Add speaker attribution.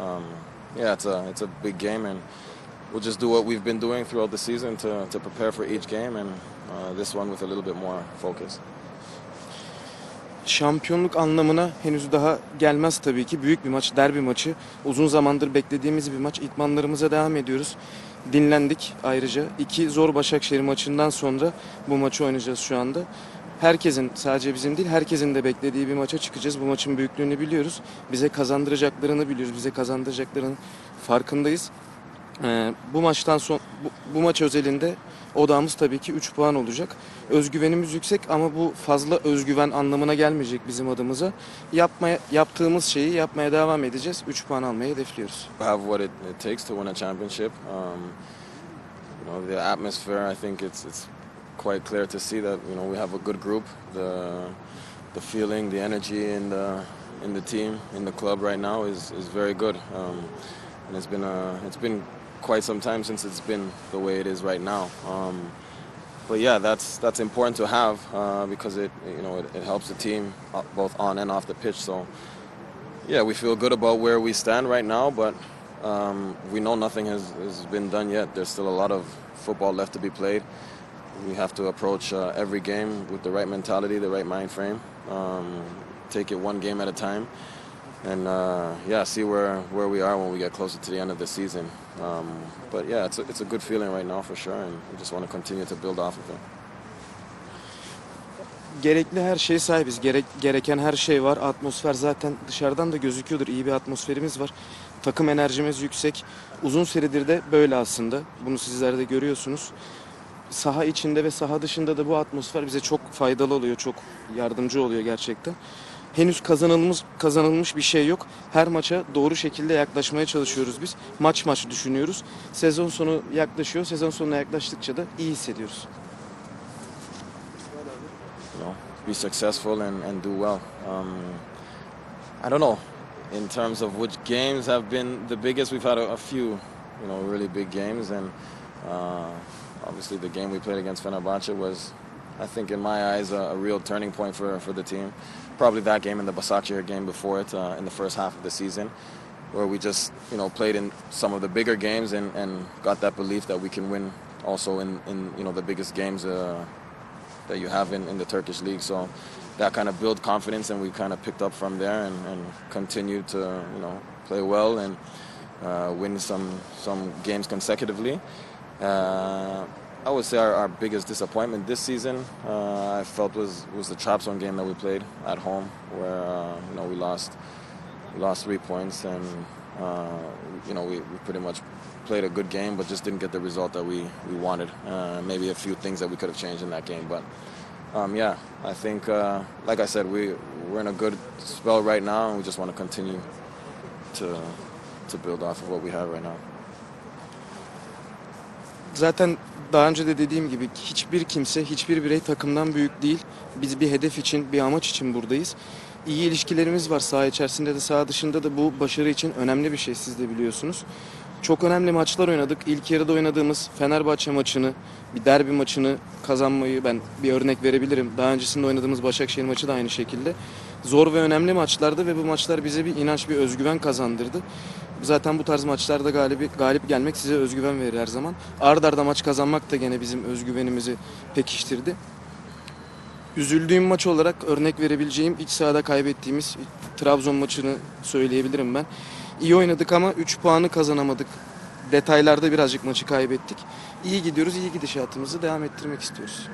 Speaker 1: Um, yeah, it's a it's a big game, and we'll just do what we've been doing throughout the season to to prepare for each game, and uh, this one with a little bit more focus.
Speaker 2: Şampiyonluk anlamına henüz daha gelmez tabii ki. Büyük bir maç, derbi maçı. Uzun zamandır beklediğimiz bir maç. İtmanlarımıza devam ediyoruz. Dinlendik ayrıca. İki zor Başakşehir maçından sonra bu maçı oynayacağız şu anda. Herkesin, sadece bizim değil, herkesin de beklediği bir maça çıkacağız. Bu maçın büyüklüğünü biliyoruz. Bize kazandıracaklarını biliyoruz. Bize kazandıracaklarının farkındayız. Ee, bu maçtan son bu, bu maç özelinde odağımız tabii ki 3 puan olacak. Özgüvenimiz yüksek ama bu fazla özgüven anlamına gelmeyecek bizim adımıza. Yapmaya yaptığımız şeyi yapmaya devam edeceğiz. 3 puan almayı hedefliyoruz.
Speaker 1: Have what it takes to win a championship. Um, you know, the atmosphere. I think it's it's quite clear to see that you know we have a good group. The the feeling, the energy in the in the team, in the club right now is is very good. Um, and it's been a it's been quite some time since it's been the way it is right now. Um, but yeah, that's that's important to have uh, because it you know it, it helps the team uh, both on and off the pitch. So yeah, we feel good about where we stand right now, but um, we know nothing has, has been done yet. There's still a lot of football left to be played. We have to approach uh, every game with the right mentality, the right mind frame. Um, take it one game at a time, and uh, yeah, see where, where we are when we get closer to the end of the season. Um, but yeah, it's a, it's a good feeling right now for sure, and we just want to continue to build off of it.
Speaker 2: Gerekli her şeye sahibiz. Gerek, gereken her şey var. Atmosfer zaten dışarıdan da gözüküyordur. İyi bir atmosferimiz var. Takım enerjimiz yüksek. Uzun süredir de böyle aslında. Bunu sizler de görüyorsunuz. Saha içinde ve saha dışında da bu atmosfer bize çok faydalı oluyor. Çok yardımcı oluyor gerçekten. Henüz kazanılmış kazanılmış bir şey yok. Her maça doğru şekilde yaklaşmaya çalışıyoruz biz. Maç maç düşünüyoruz. Sezon sonu yaklaşıyor. Sezon sonuna yaklaştıkça da iyi hissediyoruz.
Speaker 1: you know, be successful and, and do well. Um, I don't know, in terms of which games have been the biggest, we've had a, a few, you know, really big games, and uh, obviously the game we played against Fenerbahce was, I think, in my eyes, a, a real turning point for, for the team. Probably that game and the Basakşehir game before it uh, in the first half of the season, where we just, you know, played in some of the bigger games and, and got that belief that we can win also in, in you know, the biggest games uh, that you have in, in the Turkish league. So that kind of built confidence, and we kind of picked up from there and, and continued to you know play well and uh, win some some games consecutively. Uh, I would say our, our biggest disappointment this season, uh, I felt was was the trap zone game that we played at home, where uh, you know we lost we lost three points, and uh, you know we, we pretty much played a good game, but just didn't get the result that we we wanted. Uh, maybe a few things that we could have changed in that game, but um, yeah, I think uh, like I said, we we're in a good spell right now, and we just want to continue to to build off of what we have right now.
Speaker 2: Zaten daha önce de dediğim gibi hiçbir kimse, hiçbir birey takımdan büyük değil. Biz bir hedef için, bir amaç için buradayız. İyi ilişkilerimiz var saha içerisinde de saha dışında da bu başarı için önemli bir şey siz de biliyorsunuz. Çok önemli maçlar oynadık. İlk yarıda oynadığımız Fenerbahçe maçını, bir derbi maçını kazanmayı ben bir örnek verebilirim. Daha öncesinde oynadığımız Başakşehir maçı da aynı şekilde. Zor ve önemli maçlardı ve bu maçlar bize bir inanç, bir özgüven kazandırdı. Zaten bu tarz maçlarda galibi, galip gelmek size özgüven verir her zaman. Ard arda maç kazanmak da gene bizim özgüvenimizi pekiştirdi. Üzüldüğüm maç olarak örnek verebileceğim iç sahada kaybettiğimiz Trabzon maçını söyleyebilirim ben. İyi oynadık ama 3 puanı kazanamadık. Detaylarda birazcık maçı kaybettik. İyi gidiyoruz, iyi gidişatımızı devam ettirmek istiyoruz.